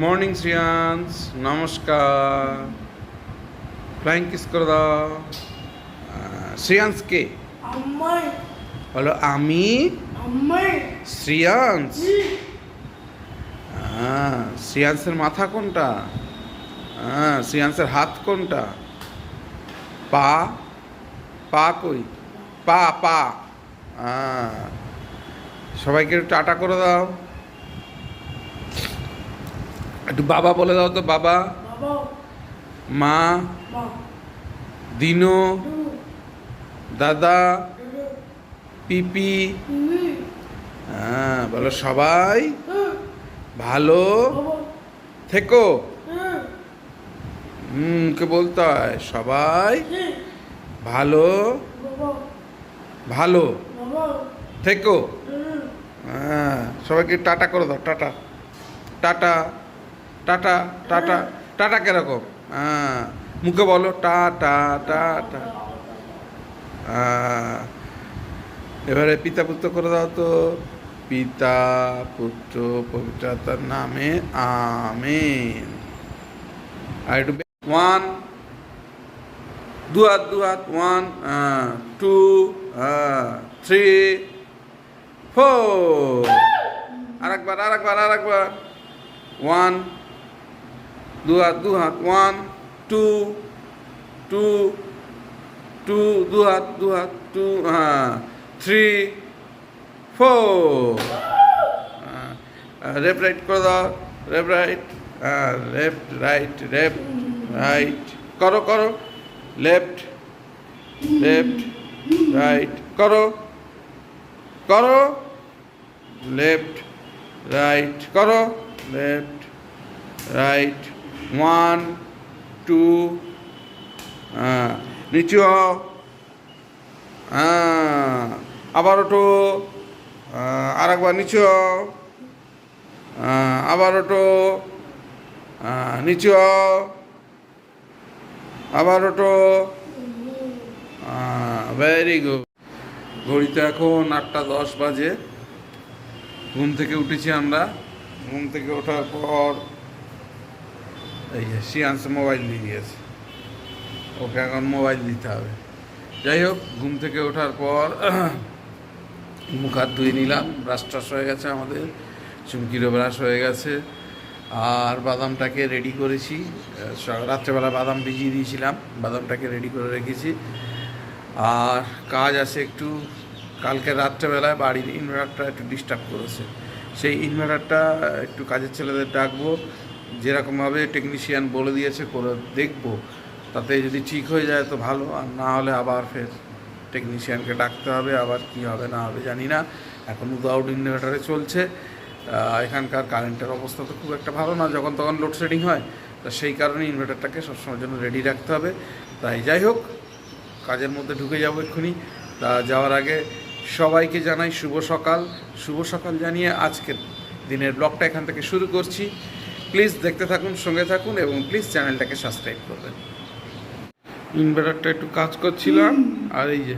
Morning Shreyans নমস্কার flying kiss করে দাও আহ, শ্রিয়াংস কে বলো আমি শ্রিয়াংস হ্যাঁ শ্রিয়াংসের মাথা কোনটা? হ্যাঁ শ্রিয়াংসের হাত কোনটা? পা? পা কই? পা পা। হ্যাঁ সবাইকে একটু টাটা করে দাও। একটু বাবা বলে দাও তো, বাবা। মা। দিনো। দাদা। পিপি। হ্যাঁ বলো সবাই। ভালো? থেকো। হুম, কে বলতে হয়? সবাই। ভালো? ভালো। থেকো। হ্যাঁ সবাইকে টাটা করে দাও, tata. Tata. Tata tata tata কীরকম? হ্যাঁ মুখে বলো টাটা টাটা হ্যাঁ এবারে পিতা পুত্র করে দাও তো। পিতা পুত্র পবিত্রতার নামে, আমেন। আর একটু ওয়ান দু হাত দু হাত ওয়ান টু থ্রি ফোর আরেকবার আরেকবার আরেকবার। ওয়ান দু হাত দু হাত ওয়ান টু টু টু দু হাত দু হাত টু হ্যাঁ থ্রি ফোর লেফট রাইট করে দাও লেফট রাইট হ্যাঁ লেফট রাইট লেফট রাইট করো করো লেফট লেফট রাইট করো করো লেফট রাইট করো লেফট রাইট ওয়ান টু নিচু হ্যাঁ আবার ওঠো। হ্যাঁ, আরেকবার নিচু হ্যাঁ, আবার ওঠো। হ্যাঁ, নিচু আবার ওঠো। ভেরি গুড ঘড়িতে এখন আটটা দশ বাজে। ঘুম থেকে উঠেছি আমরা। ঘুম থেকে ওঠার পর এই যে শিয়াংস মোবাইল নিয়ে গিয়েছে ওকে এখন মোবাইল দিতে হবে। যাই হোক, ঘুম থেকে ওঠার পর মুখ হাত ধুয়ে নিলাম ব্রাশ ট্রাশ হয়ে গেছে আমাদের, চুমকিরও ব্রাশ হয়ে গেছে। আর বাদামটাকে রেডি করেছি। রাত্রেবেলা বাদাম ভিজিয়ে দিয়েছিলাম, বাদামটাকে রেডি করে রেখেছি। আর কাজ আছে একটু, কালকে রাত্রেবেলায় বাড়ির ইনভার্টারটা একটু ডিস্টার্ব করেছে। সেই ইনভার্টারটা একটু কাজের ছেলেদের ডাকবো। যেরকমভাবে টেকনিশিয়ান বলে দিয়েছে, করে দেখব। তাতে যদি ঠিক হয়ে যায় তো ভালো, আর না হলে আবার ফের টেকনিশিয়ানকে ডাকতে হবে, আবার কি হবে না হবে জানি না। এখন উইদাউট ইনভার্টারে চলছে। এখানকার কারেন্টের অবস্থা তো খুব একটা ভালো না, যখন তখন লোডশেডিং হয়। তা সেই কারণে ইনভার্টারটাকে সবসময়ের জন্য রেডি রাখতে হবে। তাই যাই হোক, কাজের মধ্যে ঢুকে যাব এক্ষুনি। তা যাওয়ার আগে সবাইকে জানাই শুভ সকাল। শুভ সকাল জানিয়ে আজকের দিনের ব্লগটা এখান থেকে শুরু করছি। প্লিজ দেখতে থাকুন সঙ্গে থাকুন এবং প্লিজ চ্যানেলটাকে সাবস্ক্রাইব করবেন। ইনভার্টারটা একটু কাজ করছিলাম আর এই যে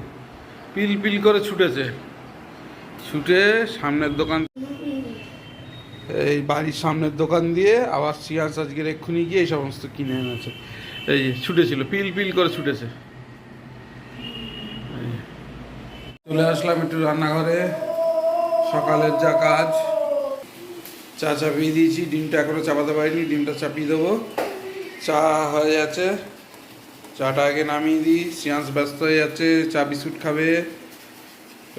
পিল পিল করে ছুটেছে। ছুটে সামনের দোকান এই বাড়ির সামনের দোকান দিয়ে আবার সিয়ান্স আজকের এক্ষুনি গিয়ে এই সমস্ত কিনে এনেছে। এই যে ছুটেছিল পিল পিল করে ছুটেছে। চলে আসলাম একটু রান্নাঘরে। সকালের যা কাজ চা চাপিয়ে দিয়েছি, ডিমটা এখনও চাপাতে পারিনি, ডিমটা চাপিয়ে দেবো। চা হয়ে যাচ্ছে। চাটা আগে নামিয়ে দিই, সিয়ান্স ব্যস্ত হয়ে যাচ্ছে, চা বিস্কুট খাবে।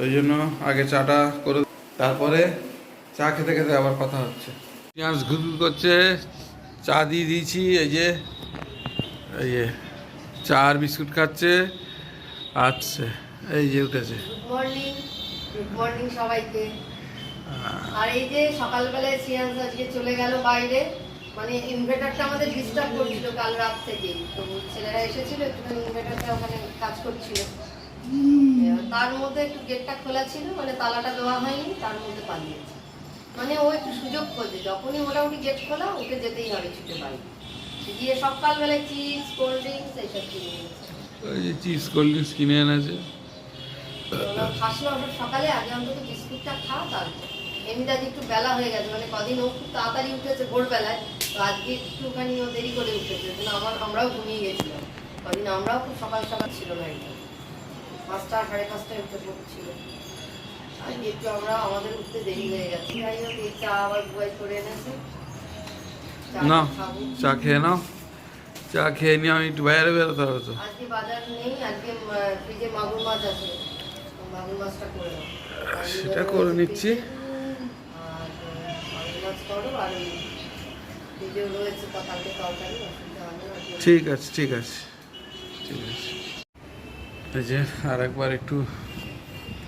ওই জন্য আগে চাটা করে তারপরে চা খেতে খেতে আবার কথা হচ্ছে। পেঁয়াজ ঘুরঘুর করছে, চা দিয়ে দিয়েছি, এই যে এই যে, চা আর বিস্কুট খাচ্ছে আচ্ছা এই যে উঠেছে। গুড মর্নিং গুড মর্নিং সবাইকে। আর এই যে সকালবেলায় সিয়ান্স আজকে চলে গেল বাইরে মানে ইনভার্টারটা আমাদের ডিস্টার্ব করছিল কাল রাত থেকে। তো ছেলেরা এসেছিল একটুখানি ইনভার্টারটা ওখানে কাজ করছিল। তার মধ্যে একটু গেটটা খোলা ছিল মানে তালাটা দেওয়া হয়নি তার মধ্যে পালিয়েছে মানে ও একটু সুযোগ খোঁজে যখনই মোটামুটি গেট খোলা ওকে যেতেই হবে ছুটে বাড়ি। গিয়ে সকালবেলায় চিপস কোল্ড ড্রিঙ্কস এইসব কিনে ওই যে কোল্ড ড্রিঙ্কস কিনে এনেছে। ওরা খাস না সকালে আগে অন্তত বিস্কুটটা খা তারপর। এমনিতে আজ একটু বেলা হয়ে গেছে মানে কদিন ও খুব তাড়াতাড়ি উঠেছে ভোরবেলায় তো আজকে একটুখানি ও দেরি করে উঠেছে কিন্তু আমার আমরাও ঘুমিয়ে গেছিলাম। কদিন আমরাও খুব সকাল সকাল ছিল না একদম পাঁচটা সাড়ে পাঁচটায় উঠে পড়ছিল। আজকে একটু আমরা আমাদের উঠতে দেরি হয়ে গেছে। যাই হোক এই চা আবার বুয়াই করে এনেছে। না চা খেয়ে নাও। চা খেয়ে নিয়ে আমি একটু বাইরে বেরোতে হবে তো। আজকে বাজার নেই আজকে ফ্রিজে মাগুর মাছ আছে। মাগুর মাছটা করে সেটা করে নিচ্ছি। ঠিক আছে ঠিক আছে ঠিক আছে। এই যে আর একবার একটু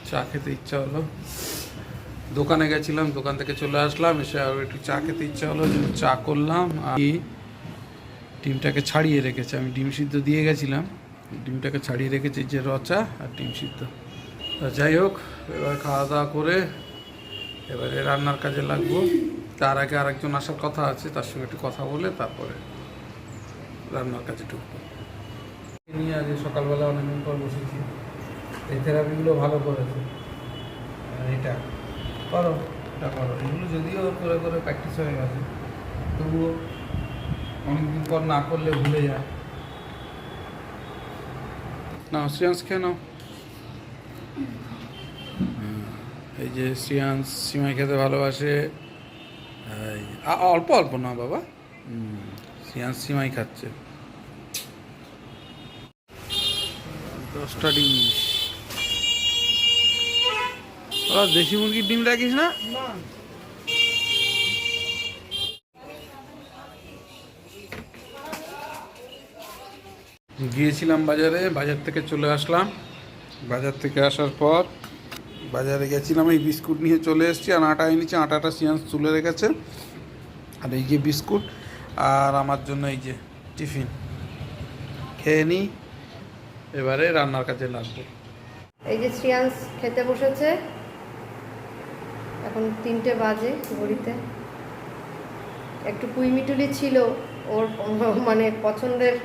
চা খেতে ইচ্ছা হলো। দোকানে গেছিলাম, দোকান থেকে চলে আসলাম, এসে আর একটু চা খেতে ইচ্ছা হলো চা করলাম। আর ডিমটাকে ছাড়িয়ে রেখেছে, আমি ডিম সিদ্ধ দিয়ে গেছিলাম, ডিমটাকে ছাড়িয়ে রেখেছি যে রচা আর ডিম সিদ্ধ। যাই হোক, এবার খাওয়া দাওয়া করে এবারে রান্নার কাজে লাগবো। তার আগে আরেকজন আসার কথা আছে, তার সঙ্গে একটু কথা বলে তারপরে রান্নার কাজে ঢুকবো। নিয়ে আজ সকালবেলা অনেকদিন পর বসেছি। এই থেরাপিগুলো ভালো করেছে। এটা করো এটা করো। এগুলো যদিও করে করে প্র্যাকটিস হয়ে গেছে, তবুও অনেকদিন পর না করলে ভুলে যায়। না শ্রেয়াংশ খেয়ে নাও। এই যে শ্রেয়াংশ সিমাই খেতে ভালোবাসে। অল্প অল্প না বাবা। শ্রেয়াংশ সিমাই খাচ্ছে। দশটা ডিম। বাবা, দেশি মুরগির ডিম রাখিস না? গিয়েছিলাম বাজারে, বাজার থেকে চলে আসলাম। বাজার থেকে আসার পর বাজারে গেছিলাম, এই বিস্কুট নিয়ে চলে এসেছি আর আটা এনেছি, আটাটা সিয়ান্স তুলে রেখেছে। আর এই যে বিস্কুট আর আমার জন্য এই যে টিফিন। খেয়ে নিই এবারে রান্নার কাজে লাগবে। এই যে শ্রিয়াংশ খেতে বসেছে। এখন তিনটে বাজে ঘড়িতে। একটু কুইমিটুলি ছিল ওর মানে পছন্দের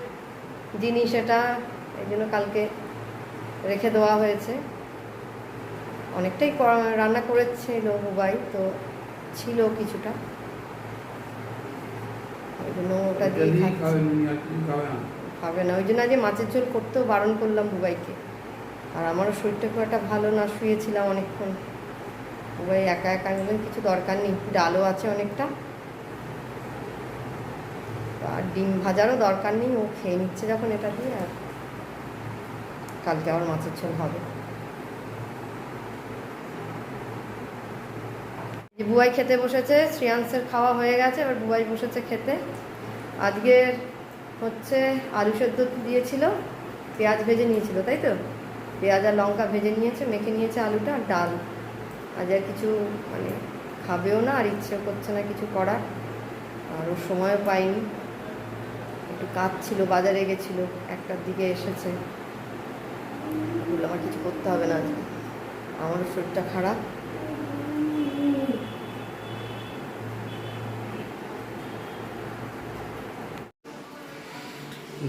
জিনিস এটা, এই জন্য কালকে রেখে দেওয়া হয়েছে। অনেকটাই রান্না করেছিল বুবাই তো ছিল কিছুটা। ওই জন্য ওটা দিয়ে। খাবে না? ওই জন্য আজকে মাছের ঝোল করতেও বারণ করলাম বুবাইকে আর আমারও শরীরটা খুব একটা ভালো না শুয়েছিলাম অনেকক্ষণ। বুবাই একা একা আমি কিছু দরকার নেই ডালও আছে অনেকটা। আর ডিম ভাজারও দরকার নেই ও খেয়ে নিচ্ছে যখন এটা দিয়ে আর কালকে আবার মাছের ঝোল হবে যে বুবাই খেতে বসেছে শ্রেয়াংসের খাওয়া হয়ে গেছে, এবার বুবাই বসেছে খেতে। আজকের হচ্ছে আলু সেদ্ধ দিয়েছিল, পেঁয়াজ ভেজে নিয়েছিল, তাই তো? পেঁয়াজ আর লঙ্কা ভেজে নিয়েছে, মেখে নিয়েছে আলুটা আর ডাল। আজ আর কিছু মানে খাবেও না, আর ইচ্ছে করছে না কিছু করার। আর ওর সময়ও পাইনি। একটু কাজ ছিল বাজারে গেছিল, একটার দিকে এসেছে। বলল, আমার কিছু করতে হবে না আজকে। আমারও শরীরটা খারাপ।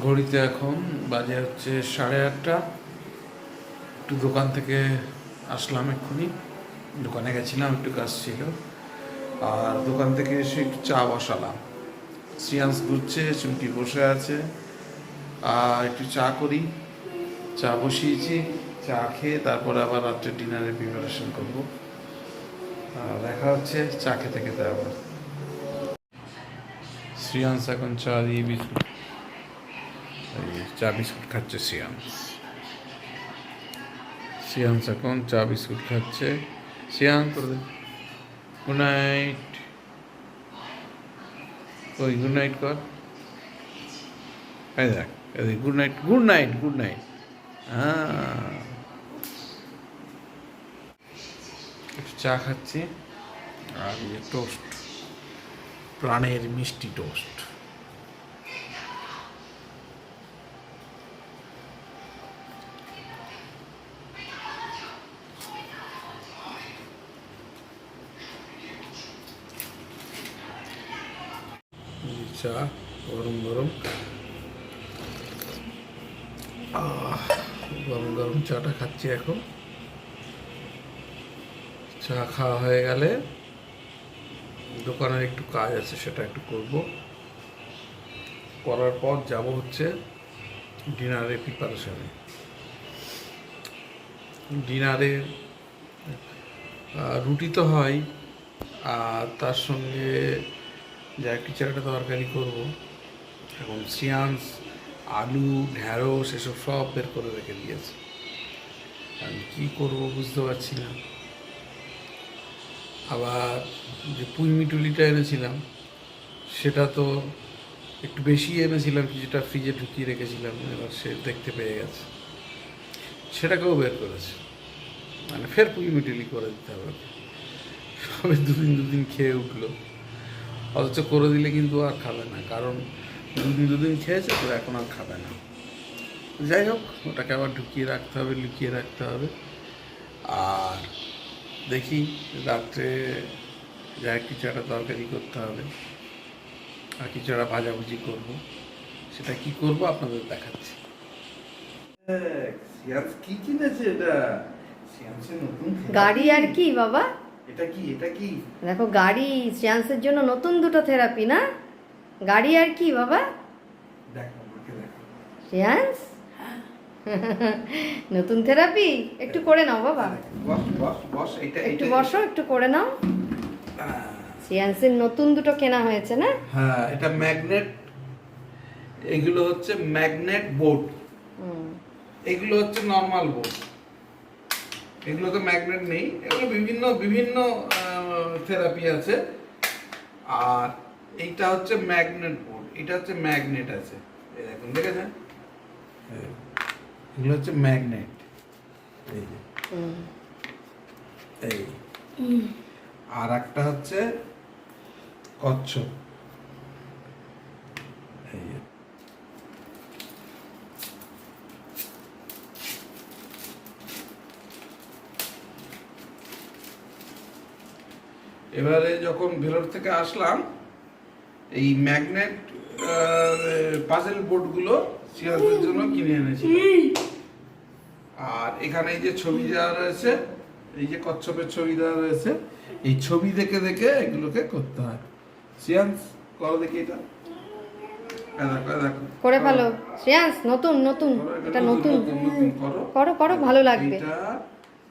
ঘড়িতে এখন বাজে হচ্ছে সাড়ে আটটা। একটু দোকান থেকে আসলাম এক্ষুনি। দোকানে গেছিলাম, একটু কাজ ছিল। আর দোকান থেকে এসে একটু চা বসালাম। সিয়ান্স ঘুরছে, চুমকি বসে আছে। আর একটু চা করি। চা বসিয়েছি, চা খেয়ে তারপরে আবার রাত্রে ডিনারের প্রিপারেশন করব। আর দেখা হচ্ছে, চা খেতে খেতে আবার। শ্রিয়াংস এখন চা দিয়ে বিস্কুট চা বিস্কুট খাচ্ছে সিয়ান্স সিয়ান্স এখন চা বিস্কুট খাচ্ছে। সিয়ান্স গুড নাইট ওই গুড নাইট কর। এই good night good night good night হ্যাঁ চা খাচ্ছি। আর ইয়ে টোস্ট প্রাণের মিষ্টি টোস্ট এই চা গরম গরম। আহ, গরম গরম চাটা খাচ্ছি এখন। চা খাওয়া হয়ে গেলে দোকানের একটু কাজ আছে সেটা একটু করব। করার পর যাব হচ্ছে ডিনারের প্রিপারেশনে। ডিনারে রুটি তো হয় আর তার সঙ্গে যা কিছু একটা তরকারি করব। এখন সিয়ান্স, আলু, ঢ্যাঁড়স, এসব সব বের করে রেখে দিয়েছে। আমি কী করব বুঝতে পারছি না। আবার যে পুঁই মিটুলিটা এনেছিলাম, সেটা তো একটু বেশি এনেছিলাম, কিছুটা ফ্রিজে ঢুকিয়ে রেখেছিলাম, এবার সে দেখতে পেয়ে গেছে। সেটাকেও বের করেছে। মানে ফের পুঁই মিটুলি করে দিতে হবে। সবে দুদিন দুদিন খেয়ে উঠল। অথচ করে দিলে কিন্তু আর খাবে না। কারণ দুদিন দুদিন খেয়েছে তো এখন আর খাবে না। যাই হোক ওটাকে আবার ঢুকিয়ে রাখতে হবে লুকিয়ে রাখতে হবে। আর দেখি রাত্রে যা কিছু একটা তরকারি করতে হবে আর কিছু একটা ভাজাভুজি করব। সেটা কি করব আপনাদের দেখাচ্ছি। কি কিনেছে এটা? গাড়ি আর কি বাবা? এটা কি এটা কি? দেখো গাড়ি সিয়ান্সের জন্য নতুন দুটো থেরাপি না? গাড়ি আর কি বাবা? সিয়ান্স নতুন থেরাপি একটু করে নাও বাবা। বস বস বস এটা একটু বসো একটু করে নাও। সিয়ান্সের নতুন দুটো কেনা হয়েছে না? হ্যাঁ এটা ম্যাগনেট এগুলো হচ্ছে ম্যাগনেট বোর্ড এগুলো হচ্ছে নর্মাল বোর্ড এগুলো তো ম্যাগনেট নেই, এগুলো বিভিন্ন বিভিন্ন থেরাপি আছে। আর এইটা হচ্ছে ম্যাগনেট বোর্ড এটা হচ্ছে ম্যাগনেট আছে। দেখুন, দেখেছেন? এগুলো হচ্ছে ম্যাগনেট এই আর একটা হচ্ছে কচ্ছপ। এই এবারে যখন ভেলোর থেকে আসলাম এই ম্যাগনেট পাজেল বোর্ডগুলো সিয়াসের জন্য কিনে এনেছি। আর এখানে এই যে ছবি দেওয়া রয়েছে এই যে কচ্ছপের ছবি দেওয়া রয়েছে এই ছবি দেখে দেখে এগুলোকে করতে হয়। সিয়ান্স করো দেখি এটা। দেখো, দেখো। করে। ফেলো। শ্রেয়াস নতুন নতুন এটা নতুন করো। করো করো ভালো লাগবে।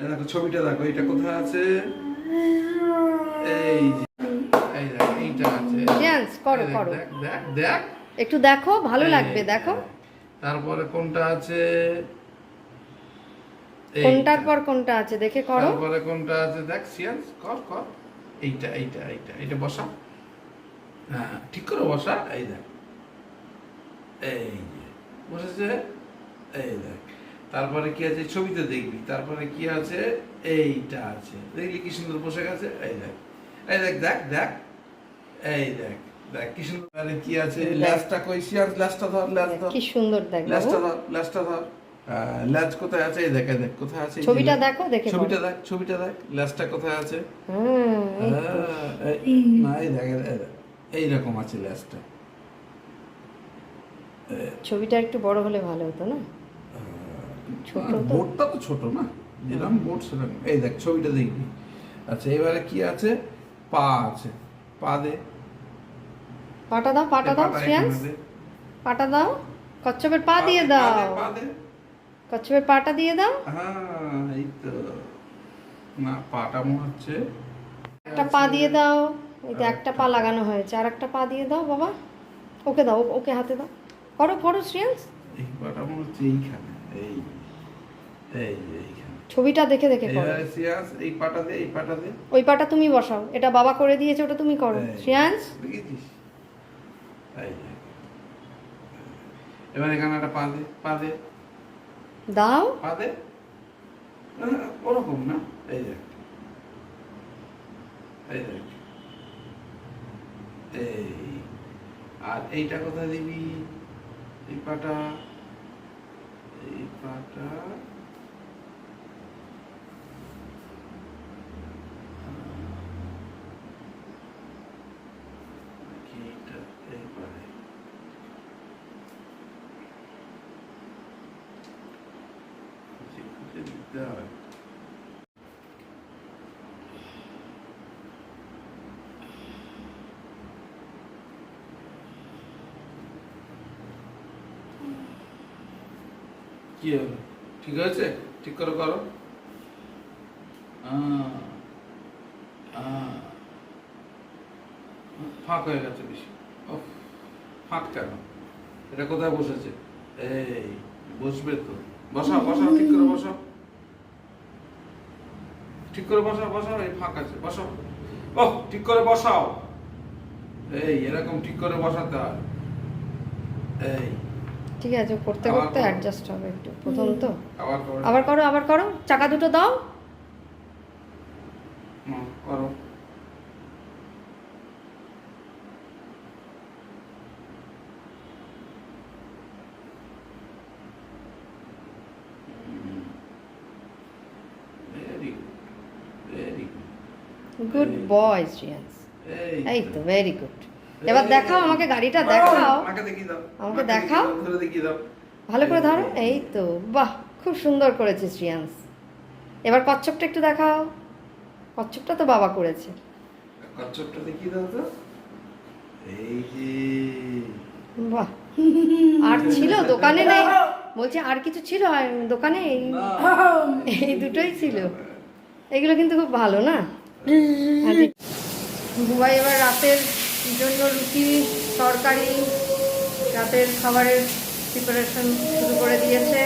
এই দেখো ছবিটা দেখো এটা কোথায় আছে? এই এই দেখো এইটা আছে। শ্রেয়াস করো করো। দেখ দেখ দেখ। একটু দেখো ভালো লাগবে দেখো। তারপরে কোনটা আছে? কোনটার পর কোনটা আছে দেখে করো। তারপরে কোনটা আছে? দেখ সিয়ান্স কর কর। এইটা এইটা এইটা এইটা বসা। হ্যাঁ ঠিক করে বসা। এই দেখ। এই বসেছে। এই দেখ। তারপরে কি আছে? ছবিতে দেখবি। তারপরে কি আছে? এইটা আছে। দেখলি কি সুন্দর বসে গেছে? এই দেখ। এই দেখ দেখ দেখ। এই দেখ দেখ কি সুন্দর আরে কি আছে? কই? ধর কি সুন্দর দেখ ধর ধর। ল্যাজ কোথায় আছে? এই দেখ দেখ কোথায় আছে? ছবিটা দেখো। দেখে ছবিটা দেখ ছবিটা দেখ কোথায় আছে? হুম এই এই- না এই দেখ এই রকম আছে ছবিটা একটু বড় হলে ভালো হতো না? ছোট তো। বোর্ডটা তো ছোট না? যেরকম বোর্ড সেরকম। এই দেখ ছবিটা দেখবি। আচ্ছা এবারে কি আছে? পা আছে পা দে। পাটা দাও পাটা দাও শ্রেয়াস পাটা দাও। কচ্ছপের পা দিয়ে দাও। কচ্ছপের পাটা দিয়ে দাও। হ্যাঁ এই তো। না পাটা মনে হচ্ছে। একটা পা দিয়ে দাও। এই তো একটা পা লাগানো হয়েছে। আর একটা পা দিয়ে দাও বাবা। ওকে দাও ওকে হাতে দাও। করো করো শ্রেয়াস এই পাটা মনে হচ্ছে এইখানে। এই এই। ছবিটা দেখে দেখে করো। এই পাটা দে এই পাটা দে। ওই পাটা তুমি বসাও। এটা বাবা করে দিয়েছে ওটা তুমি করো। এই, শ্রেয়াংশ। এবার এখানে একটা পা দে পা দে। দাও। পা দে। ওরকম না। এই দেখ এই দেখ এই। আর এইটা কোথায় দিবি? এই পাটা। এই পাটা। শিখতে কি হবে? ঠিক আছে ঠিক করে করো। ফাঁক হয়ে গেছে বেশি। ফাঁক কেন? এটা কোথায় বসেছে? এই, বসবে তো। বসা বসা ঠিক করে বসা ঠিক করে বসাও বসাও এই ফাঁক আছে বসাও। ও ঠিক করে বসাও। এই এরকম ঠিক করে বসাতে হয়। এই। ঠিক আছে করতে করতে অ্যাডজাস্ট হবে একটু প্রথম তো। আবার করো। আবার করো আবার করো। চাকা দুটো দাও। হুম, করো very very good boy Shreyans এই তো ভেরি গুড এবার দেখাও আমাকে গাড়িটা দেখাও। আমাকে দেখিয়ে দাও। আমাকে দেখাও। ধরে দেখিয়ে দাও। ভালো করে ধরো। এই তো বাহ খুব সুন্দর করেছে শ্রিয়াংস এবার কচ্ছপটা একটু দেখাও। কচ্ছপটা তো বাবা করেছে। কচ্ছপটা দেখিয়ে দাও তো। এই যে। বাহ। আর ছিল? দোকানে নেই? বলছি আর কিছু ছিল? দোকানে? এই দুটোই ছিল। এগুলো কিন্তু খুব ভালো না? বুবাই এবার রাতের জন্য রুটি, তরকারি, রাতের খাবারের প্রিপারেশন শুরু করে দিয়েছে।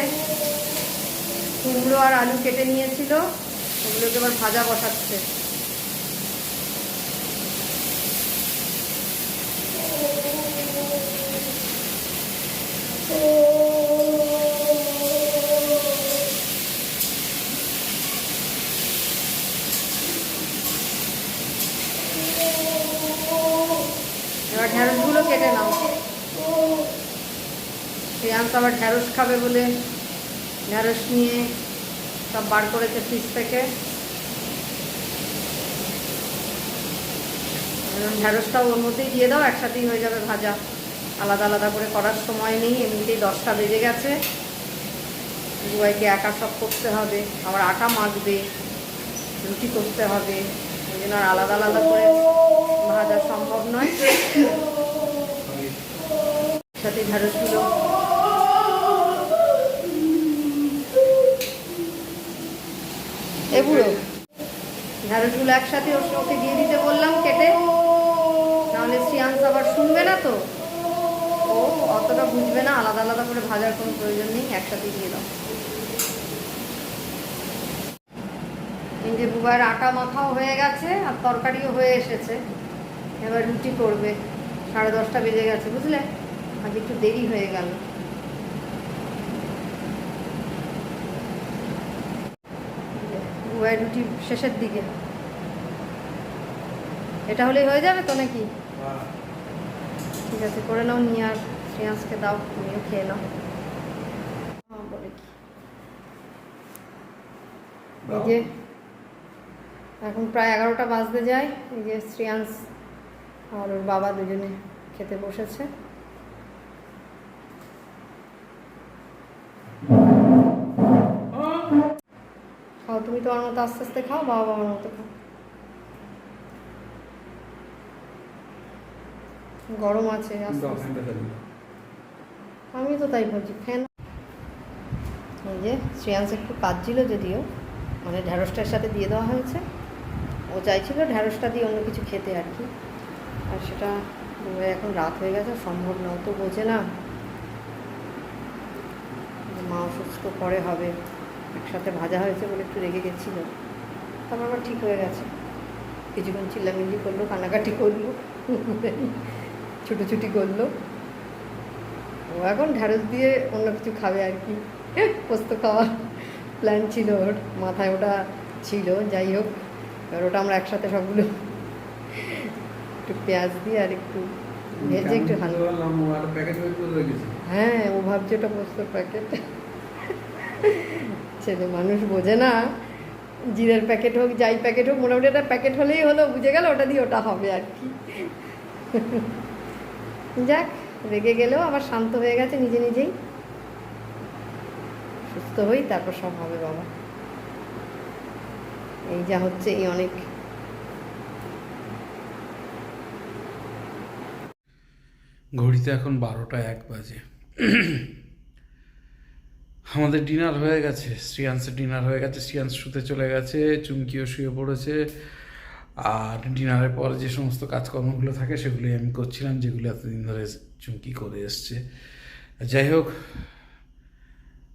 কুমড়ো আর আলু কেটে নিয়েছিল, ওগুলোকে এবার ভাজা বসাচ্ছে। এবার ঢ্যাঁড়সগুলো কেটে নাও। শ্রেয়াংস আবার ঢ্যাঁড়স খাবে বলে ঢ্যাঁড়স নিয়ে সব বার করেছে ফ্রিজ থেকে। ঢ্যাঁড়সটাও ওর মধ্যেই দিয়ে দাও, একসাথেই হয়ে যাবে ভাজা। আলাদা আলাদা করে করার সময় নেই, এমনিতেই দশটা বেজে গেছে। বুবাইকে একা সব করতে হবে, আবার আটা মাখবে, রুটি করতে হবে। জন্য আর আলাদা আলাদা করে ভাজা সম্ভব নয়। সাথে ঢ্যাঁড়সগুলো এ বুড়ো। ঢ্যাঁড়সগুলো একসাথে ওর ওকে দিয়ে দিতে বললাম কেটে। নাহলে শ্রিয়াংস আবার শুনবে না তো। ও অতটা বুঝবে না আলাদা আলাদা করে ভাজার কোনো প্রয়োজন নেই একসাথে দিয়ে দাও। এই যে বুবার আটা মাখাও হয়ে গেছে আর তরকারিও হয়ে এসেছে। এবার রুটি করবে। সাড়ে দশটা বেজে গেছে বুঝলে? আজ একটু দেরি হয়ে গেল। বুবাই রুটি শেষের দিকে। এটা হলেই হয়ে যাবে তো নাকি? ঠিক আছে করে নাও নিয়ে আর শ্রেয়াংসকে দাও তুমিও খেয়ে নাও। বলে কি এই যে এখন প্রায় এগারোটা বাজতে যায়। এই যে শ্রেয়াংস আর ওর বাবা দুজনে খেতে বসেছে। খাও তুমি তোমার মতো আস্তে আস্তে খাও বাবা বাবার মতো খাও। গরম আছে আমি তো তাই ভাবছি ফ্যান। এই যে শ্রেয়াংস একটু কাজ ছিল যদিও মানে ঢ্যাঁড়সটার সাথে দিয়ে দেওয়া হয়েছে। ও চাইছিল ঢ্যাঁড়সটা দিয়ে অন্য কিছু খেতে আর কি। আর সেটা এখন রাত হয়ে গেছে, সম্ভব না তো বোঝে না। মা অসুস্থ, পরে হবে। একসাথে ভাজা হয়েছে বলে একটু রেগে গেছিল। তারপর আবার ঠিক হয়ে গেছে। কিছুক্ষণ চিল্লামিল্লি করল কানাকাটি করল, ছুটোছুটি করল। ও এখন ঢ্যাঁড়স দিয়ে অন্য কিছু খাবে আর কি। পোস্ত খাওয়ার প্ল্যান ছিল ওর, মাথায় ওটা ছিল, যাই হোক। এবার ওটা আমরা একসাথে সবগুলো একটু পেঁয়াজ দিয়ে আর একটু ভেজে একটু হালকা। হ্যাঁ ও ভাবছে ওটা পোস্তর প্যাকেট ছেলে মানুষ বোঝে না। জিরের প্যাকেট হোক যাই প্যাকেট হোক মোটামুটি একটা প্যাকেট হলেই হলো বুঝে গেল ওটা দিয়ে ওটা হবে আর কি। যাক রেগে গেলেও আবার শান্ত হয়ে গেছে নিজে নিজেই। সুস্থ হই তারপর সব হবে বাবা। এই যা হচ্ছে, এই অনেক। ঘড়িতে এখন বারোটা এক বাজে। আমাদের ডিনার হয়ে গেছে শ্রিয়াংসের ডিনার হয়ে গেছে, শ্রিয়াংশ শুতে চলে গেছে, চুমকিও শুয়ে পড়েছে। আর ডিনারের পরে যে সমস্ত কাজকর্মগুলো থাকে, সেগুলোই আমি করছিলাম, যেগুলো এতদিন ধরে চুমকি করে এসছে। যাই হোক,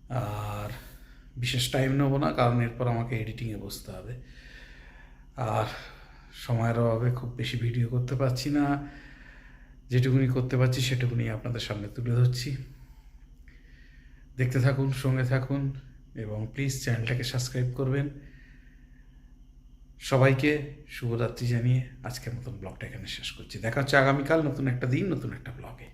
আর বিশেষ টাইম নেব না, কারণ এরপর আমাকে এডিটিংয়ে বসতে হবে। আর সময়ের অভাবে খুব বেশি ভিডিও করতে পারছি না। যেটুকুনি করতে পারছি সেটুকুনি আপনাদের সামনে তুলে ধরছি। দেখতে থাকুন, সঙ্গে থাকুন, এবং প্লিজ চ্যানেলটাকে সাবস্ক্রাইব করবেন। সবাইকে শুভরাত্রি জানিয়ে আজকের মতন ব্লগটা এখানে শেষ করছি। দেখা হচ্ছে আগামীকাল নতুন একটা দিন, নতুন একটা ব্লগে